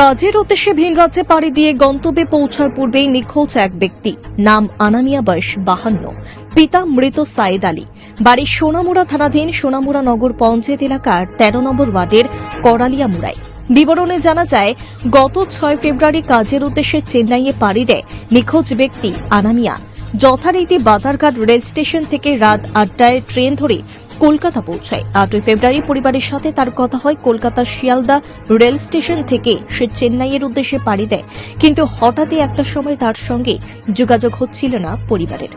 কাজের উদ্দেশ্যে ভিন রাজ্যে পাড়ি দিয়ে গন্তব্যে পৌঁছার পূর্বেই নিখোঁজ এক ব্যক্তি। নাম আনামিয়া বয়স বাহান্ন। পিতা মৃত সাইদ আলী। বাড়ি সোনামুড়া থানাধীন সোনামুড়া নগর পঞ্চায়েত এলাকার তেরো নম্বর ওয়ার্ডের করালিয়া মুড়াই বিবরণে জানা যায়, গত ছয় ফেব্রুয়ারি কাজের উদ্দেশ্যে চেন্নাইয়ে পাড়ি দেয় নিখোঁজ ব্যক্তি আনামিয়া যথারীতি বাধারঘাট রেল স্টেশন থেকে রাত আটটায় ট্রেন ধরে কলকাতা পৌঁছায়। আটই ফেব্রুয়ারি পরিবারের সাথে তার কথা হয় কলকাতা শিয়ালদা রেল স্টেশন থেকে। সে চেন্নাইয়ের উদ্দেশ্যে পাড়ি দেয়। কিন্তু হঠাৎই একটা সময় তার সঙ্গে যোগাযোগ হচ্ছিল না পরিবারের।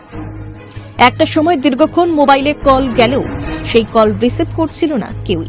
একটা সময় দীর্ঘক্ষণ মোবাইলে কল গেলেও সেই কল রিসিভ করছিল না কেউই।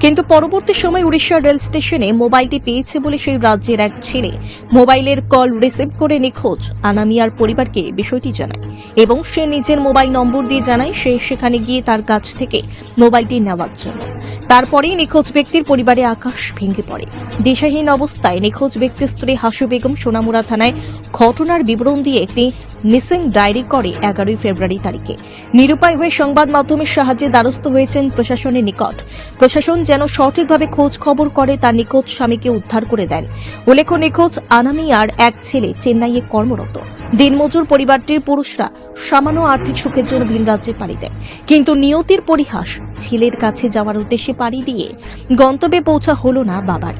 কিন্তু পরবর্তী সময় উড়িষ্যা রেল স্টেশনে মোবাইলটি পেয়েছে বলে সেই রাজ্যের এক ছেলে। মোবাইলের কল রিসিভ করে নিখোঁজ। আনামিয়ার পরিবারকে বিষয়টি জানায় এবং সে নিজের মোবাইল নম্বর দিয়ে জানায় সে সেখানে গিয়ে তার কাছ থেকে মোবাইলটি নেওয়ার জন্য। তারপরেই নিখোঁজ ব্যক্তির পরিবারে আকাশ ভেঙে পড়ে। দিশাহীন অবস্থায় নিখোঁজ ব্যক্তির স্ত্রী হাসু বেগম সোনামুড়া থানায় ঘটনার বিবরণ দিয়ে একটি মিসিং ডায়েরি করে এগারোই ফেব্রুয়ারি তারিখে। নিরুপায় হয়ে সংবাদ মাধ্যমের সাহায্যে দ্বারস্থ হয়েছেন প্রশাসনের নিকট। প্রশাসন যেন সঠিকভাবে খোঁজ খবর করে তার নিখোঁজ স্বামীকে উদ্ধার করে দেন। উল্লেখ্য, নিখোঁজ আনামিয়ার এক ছেলে চেন্নাইয়ে কর্মরত। দিনমজুর পরিবারটির পুরুষরা সামান্য আর্থিক সুখের জন্য ভিন রাজ্যে পাড়ি দেয়। কিন্তু নিয়তির পরিহাস, ছেলের কাছে যাওয়ার উদ্দেশ্যে পাড়ি দিয়ে গন্তব্যে পৌঁছা হলো না বাবার।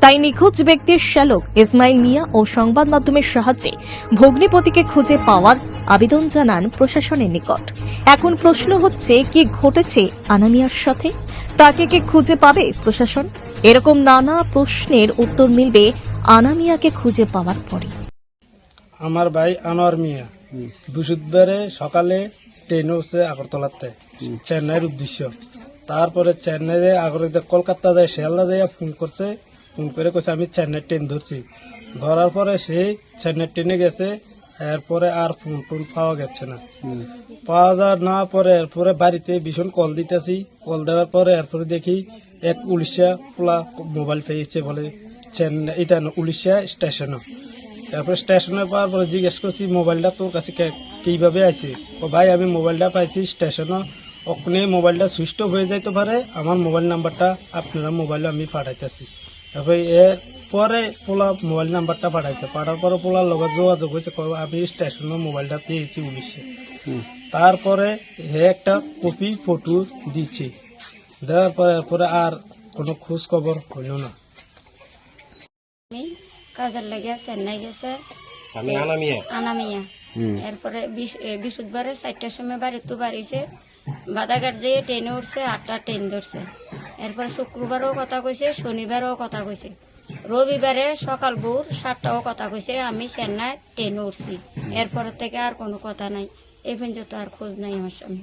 তাই নিখোঁজ ব্যক্তির শ্যালক ইসমাইল মিয়া ও সংবাদ মাধ্যমের সাহায্যে ভগ্নিপতিকে খুঁজে পাওয়ার আবেদন জানান প্রশাসনের নিকট। এখন প্রশ্ন হচ্ছে, কি ঘটেছে আনামিয়ার সাথে? তাকে কে খুঁজে পাবে প্রশাসন? এরকম নানা প্রশ্নের উত্তর মিলবে আনামিয়াকে খুঁজে পাওয়ার পরে আমার ভাই আনোয়ার মিয়া বৃহস্পতিবারে সকালে ট্রেনে উঠছে আগরতলাতে, চেন্নাইয়ের উদ্দেশ্য। তারপরে চেন্নাইয়ে আগরে কলকাতা যায়, শিয়ালদা যায়, ফোন করছে, ফোন করে কইছে, আমি চেন্নাই ট্রেন ধরছি। ধরার পরে সে চেন্নাই ট্রেনে গেছে এরপরে আর ফোন টোন পাওয়া যাচ্ছে না। পাওয়া যাওয়ার না পরে এরপরে বাড়িতে ভীষণ কল দিতেছি। কল দেওয়ার পরে এরপরে দেখি এক উড়িষ্যা পোলা মোবাইল পেয়েছে বলে চেন্নাই এটা উড়িষ্যা স্টেশনও তারপর স্টেশনে পাওয়ার পরে জিজ্ঞেস করছি মোবাইলটা তোর কাছে কীভাবে আছে ও ভাই আমি মোবাইলটা পাইছি স্টেশনে ওখানে মোবাইলটা সুইচ অফ হয়ে যাইতে পারে। আমার মোবাইল নাম্বারটা আপনারা মোবাইলে আমি পাঠাইতেছি। তারপরে এর পরে পোলা মোবাইল নাম্বারটা পাঠাইছে। পাঠার পরে পোলার লগত যোগাযোগ হয়েছে আমি স্টেশনে মোবাইলটা পেয়েছি উনিশে। তারপরে হে একটা কপি ফটো দিচ্ছে দেওয়ার পরে পরে আর কোনো খোঁজ খবর হইল না কাজের লেগে চেন্নাই গেছে। আনামিয়া আনামিয়া এরপরে বিশ- এ, বৃহস্পতিবারে চারটার সময় বাড়িতে বাড়িছে। বাদাঘাট যেয়ে ট্রেনে উঠছে, আটটা ট্রেন ধরছে। এরপর শুক্রবারও কথা কইছে, শনিবারও কথা কইছে। রবিবারে সকাল ভোর সাতটাও কথা কইছে, আমি চেন্নাই ট্রেনে উঠছি। এরপর থেকে আর কোনো কথা নাই। এই পর্যন্ত আর খোঁজ নাই আমার স্বামী